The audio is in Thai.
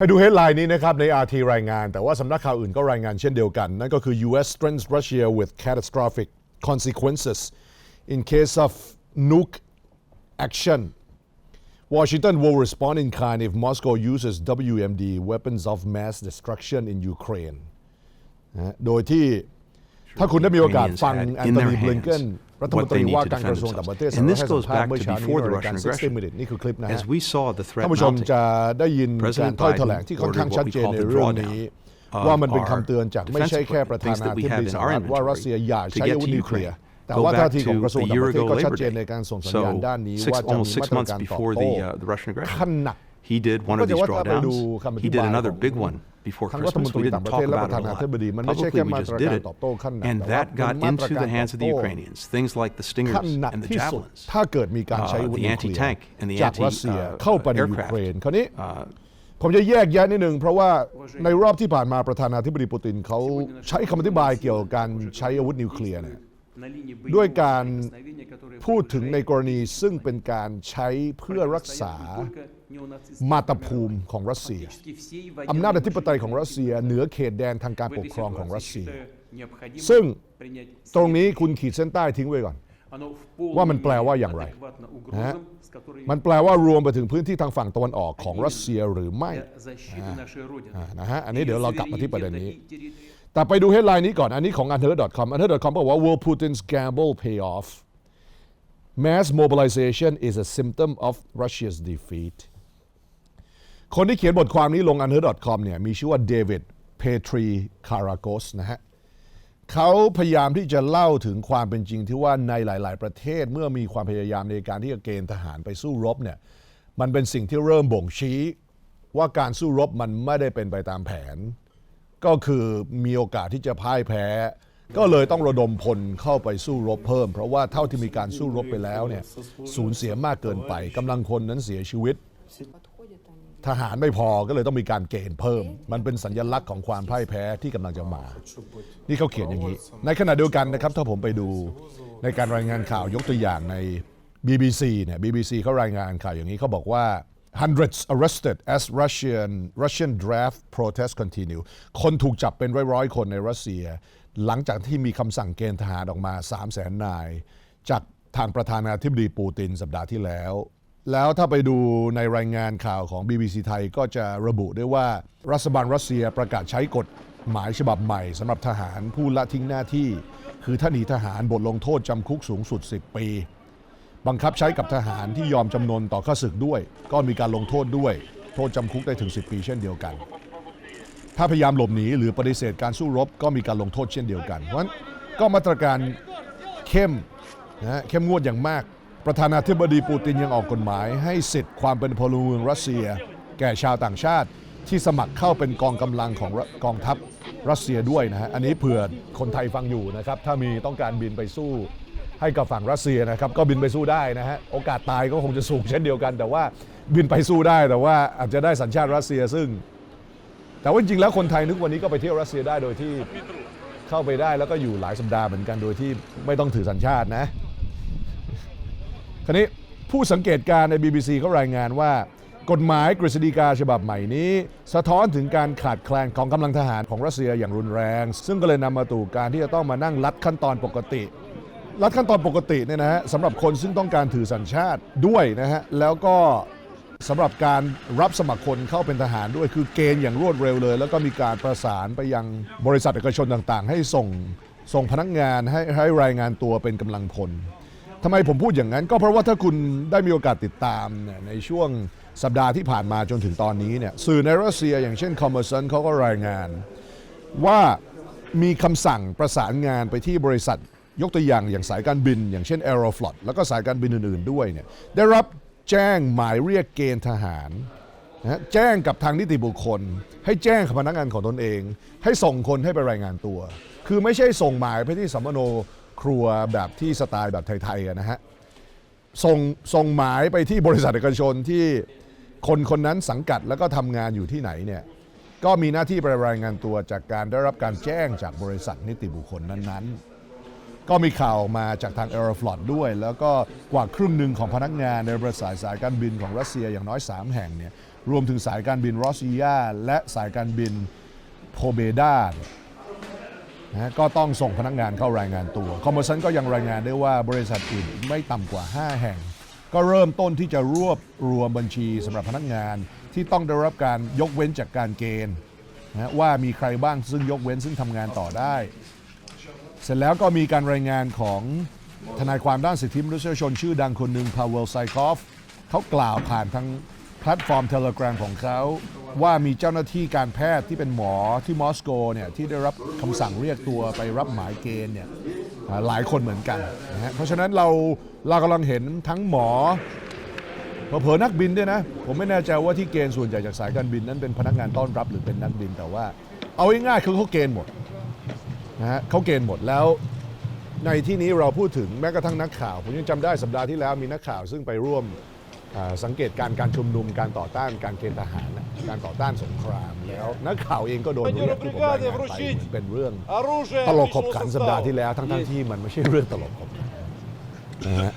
ไปดูเฮดไลน์นี้นะครับใน RT รายงาน แต่ว่าสำนักข่าวอื่นก็รายงานเช่นเดียวกัน นั่นก็คือ U.S. threatens Russia with catastrophic consequences in case of nuke action Washington will respond in kind if Moscow uses WMD weapons of mass destruction in Ukraine โดยที่ ถ้าคุณได้มีโอกาส Ukrainians ฟัง had แอน in โท their นีบลิงเกน hands รัฐมน what ตรี they need ว่า to การกระ defend ทรวงต่างประเทศ themselves. And this ให้สัม goes ภาษณ์ back เมื่อ to เช้านี้ before ใน the รายการ Russian 60 aggression. minutes นี่คือคลิปนะฮะ As we saw the threat ท่านผู้ชม mounting, จะได้ยินการ President ถ้อยแถ Biden ลงที่ค่อนข้าง ordered ชัด what we เจน call ใน the เรื่อง drawdown นี้ of ว่ามันเป็น our คำเตือนจากไม่ใช่ defense แค่ประธา equipment, นา things that we ธิบ have ดี in สห our รัฐว่า inventory รัสเซียอย่า to ใช้ get อาวุธ to นิวเคลียร์ Ukraine. แต่ Go ว่า back ท่าทีของ to กระทรวง a ต่าง year ประเทศ ago ก็ชัด Labor เจน Day. ในการส่งสัญญาณ So ด้านนี้ six, ว่าจะมี almost มา six ตร months การตอบ before โต้ the uh, the Russian ขั้น aggression, หนัก he did one of ก็จะ these ว่าถ้าไปดู drawdowns. คำอธิ He บาย did another ของ big one before ทางรัฐมน Christmas. ตรี We ต่าง didn't ประเทศ talk และป about ระ it ธา a นาธิบ lot. ดีมันไม่ใช่ Publicly, แค่ we มา just ตร did การ it. ตอบโต้ขั้นหนัก And แต่ว่า that เป็น got มาตร into การ the ต hands อบ of โต้ the Ukrainians. Things like the ขั้น Stingers หนัก and the ที่สุด javelins. ถ้าเกิดมีการใช้ uh, อาวุธ the นิวเคลีย anti-tank ร์ and the จาก anti, รัสเซีย uh, เข้าไปในยู aircraft. เครนคราวนี้ Uh, ผมจะแยกแยะนิดหนึ่งเพราะว่าในรอบที่ผ่านมาประธานาธิบดีปูตินเขาใช้คำอธิบายเกี่ยวกับการใช้อาวุธนิวเคลียร์เนี่ย ด้วยการพูดถึงในกรณีซึ่งเป็นการใช้เพื่อรักษามาตรภูมิของรัสเซียอำนาจอธิปไตยของรัสเซียเหนือเขตแดนทางการปกครองของรัสเซีย ซึ่งตรงนี้คุณขีดเส้นใต้ทิ้งไว้ก่อน ว่ามันแปลว่าอย่างไรนะฮะมันแปลว่ารวมไปถึงพื้นที่ทางฝั่งตะวันออกของรัสเซียหรือไม่อ่านะฮะอันนี้เดี๋ยวเรากลับมาที่ประเด็นนี้ แต่ไปดูเฮดไลน์นี้ก่อนอันนี้ของ u n t e r c o m u n t e r c o m บอกว่า will Putin's gamble pay off mass mobilization is a symptom of Russia's defeat คนที่เขียนบทความนี้ลง u n t e r c o m เนี่ยมีชื่อว่าเดวิดเพทรีคารากสนะฮะเขาพยายามที่จะเล่าถึงความเป็นจริงที่ว่าในหลาย ๆ ประเทศเมื่อมีความพยายามในการที่จะเกณฑ์ทหารไปสู้รบเนี่ยมันเป็นสิ่งที่เริ่มบ่งชี้ว่าการสู้รบมันไม่ได้เป็นไปตามแผน ก็คือมีโอกาสที่จะพ่ายแพ้ ก็เลยต้องระดมพลเข้าไปสู้รบเพิ่ม เพราะว่าเท่าที่มีการสู้รบไปแล้วเนี่ยสูญเสียมากเกินไปกำลังคนนั้นเสียชีวิต ทหารไม่พอก็เลยต้องมีการเกณฑ์เพิ่ม มันเป็นสัญลักษณ์ของความพ่ายแพ้ที่กำลังจะมา นี่เขาเขียนอย่างนี้ ในขณะเดียวกันนะครับถ้าผมไปดูในการรายงานข่าวยกตัวอย่างใน BBC เนี่ย BBC เขารายงานข่าวอย่างนี้เขาบอกว่า hundreds arrested as Russian Russian draft protests continue คนถูกจับเป็นร้อยๆ คนในรัสเซีย หลังจากที่มีคำสั่งเกณฑ์ทหารออกมา 3 0 0แสนนาย จากทางประธานาธิบดีปูตินสัปดาห์ที่แล้ว แล้วถ้าไปดูในรายงานข่าวของ BBC ไทยก็จะระบุได้ว่า รัฐบาลรัสเซียประกาศใช้กฎหมายฉบับใหม่สำหรับทหารผู้ละทิ้งหน้าที่ คือถ้าหนีทหารบทลงโทษจำคุกสูงสุด 10 ปี บังคับใช้กับทหารที่ยอมจำนนต่อข้าศึกด้วย ก็มีการลงโทษด้วย โทษจำคุกได้ถึง 10 ปีเช่นเดียวกัน ถ้าพยายามหลบหนีหรือปฏิเสธการสู้รบ ก็มีการลงโทษเช่นเดียวกัน เพราะฉะนั้นก็มาตรการเข้มนะฮะเข้มงวดอย่างมาก ประธานาธิบดีปูตินยังออกกฎหมาย ให้สิทธิ์ความเป็นพลเมืองรัสเซีย แก่ชาวต่างชาติที่สมัครเข้าเป็นกองกำลังของกองทัพรัสเซียด้วยนะฮะ อันนี้เผื่อคนไทยฟังอยู่นะครับ ถ้ามีต้องการบินไปสู้ ให้กับฝั่งรัสเซียนะครับก็บินไปสู้ได้นะฮะโอกาสตายก็คงจะสูงเช่นเดียวกัน แต่ว่าบินไปสู้ได้แต่ว่าอาจจะได้สัญชาติรัสเซียซึ่ง แต่ว่าจริงแล้วคนไทยนึกวันนี้ก็ไปเที่ยวรัสเซียได้โดยที่เข้าไปได้แล้วก็อยู่หลายสัปดาห์เหมือนกันโดยที่ไม่ต้องถือสัญชาตินะคราวนี้ผู้สังเกตการณ์ใน BBC เขารายงานว่ากฎหมายกฤษฎีกาฉบับใหม่นี้ สะท้อนถึงการขาดแคลนของกำลังทหารของรัสเซียอย่างรุนแรง ซึ่งก็เลยนำมาสู่การที่จะต้องมานั่งลัดขั้นตอนปกติ รัฐขั้นตอนปกติเนี่ยนะฮะสำหรับคนซึ่งต้องการถือสัญชาติด้วยนะฮะแล้วก็สำหรับการรับสมัครคนเข้าเป็นทหารด้วยคือเกณฑ์อย่างรวดเร็วเลย แล้วก็มีการประสานไปยังบริษัทเอกชนต่างๆ ให้ส่งส่งพนักงานให้ให้รายงานตัวเป็นกำลังพลทำไมผมพูดอย่างนั้น ก็เพราะว่าถ้าคุณได้มีโอกาสติดตามเนี่ยในช่วงสัปดาห์ที่ผ่านมาจนถึงตอนนี้เนี่ยสื่อในรัสเซียอย่างเช่นคอมเมอร์ซันเขาก็รายงาน ว่ามีคำสั่งประสานงานไปที่บริษัท ยกตัวอย่างอย่างสายการบิน อย่างเช่น Aeroflot แล้วก็สายการบินอื่นๆด้วยเนี่ยได้รับแจ้งหมายเรียกเกณฑ์ทหารนะฮะแจ้งกับทางนิติบุคคล ให้แจ้งกับพนักงานของตนเอง ให้ส่งคนให้ไปรายงานตัว คือไม่ใช่ส่งหมายไปที่สัมมโนครัวแบบที่สไตล์แบบไทยๆนะฮะส่งส่งหมายไปที่บริษัทเอกชนที่คนคนนั้นสังกัดแล้วก็ทำงานอยู่ที่ไหนเนี่ยก็มีหน้าที่ไปรายงานตัวจากการได้รับการแจ้งจากบริษัทนิติบุคคลนั้นๆ ก็มีข่าวออกมาจากทาง Aeroflot ด้วย แล้วก็กว่าครึ่งหนึ่งของพนักงานในบริษัทสายการบินของรัสเซียอย่างน้อย 3 แห่งเนี่ยรวมถึงสายการบินรอส i ยและสายการบินโพเบดานนะฮะก็ต้องส่งพนักงานเข้ารายงานตัวคอมเมอร์สันก็ยังรายงานได้ว่าบริษัทอื่นไม่ต่ำกว่า 5 แห่ง ก็เริ่มต้นที่จะรวบรวมบัญชีสำหรับพนักงานที่ต้องได้รับการยกเว้นจากการเกณฑ์นะฮะว่ามีใครบ้างซึ่งยกเว้นซึ่งทำงานต่อได้ เสร็จแล้วก็มีการรายงานของทนายความด้านสิทธิมนุษยชนชื่อดังคนหนึ่งพาเวลไซคอฟเขากล่าวผ่านทางแพลตฟอร์มเทเลกราฟของเขา ว่ามีเจ้าหน้าที่การแพทย์ที่เป็นหมอที่มอสโกเนี่ยที่ได้รับคำสั่งเรียกตัวไปรับหมายเกณฑ์เนี่ยหลายคนเหมือนกันนะฮะเพราะฉะนั้นเราเรากำลังเห็นทั้งหมอเผลอนักบินด้วยนะ ผมไม่แน่ใจว่าที่เกณฑ์ส่วนใหญ่จากสายการบินนั้นเป็นพนักงานต้อนรับหรือเป็นนักบินแต่ว่า เอาง่ายๆคือเขาเกณฑ์หมด นะฮะเขาเกณฑ์หมดแล้ว ในที่นี้เราพูดถึงแม้กระทั่งนักข่าว ผมยังจำได้สัปดาห์ที่แล้วมีนักข่าวซึ่งไปร่วมอ่าสังเกตการณ์การชุมนุมการต่อต้านการเกณฑ์ทหารน่ะการต่อต้านสงครามแล้ว นักข่าวเองก็โดนเรียกที่ผมรายงานไปเหมือนเป็นเรื่อง Оружие ตลกขบ личного ขันสัปดาห์ состава. ที่แล้วทั้งๆที่มันไม่ใช่เรื่องตลกขบขันนะฮะ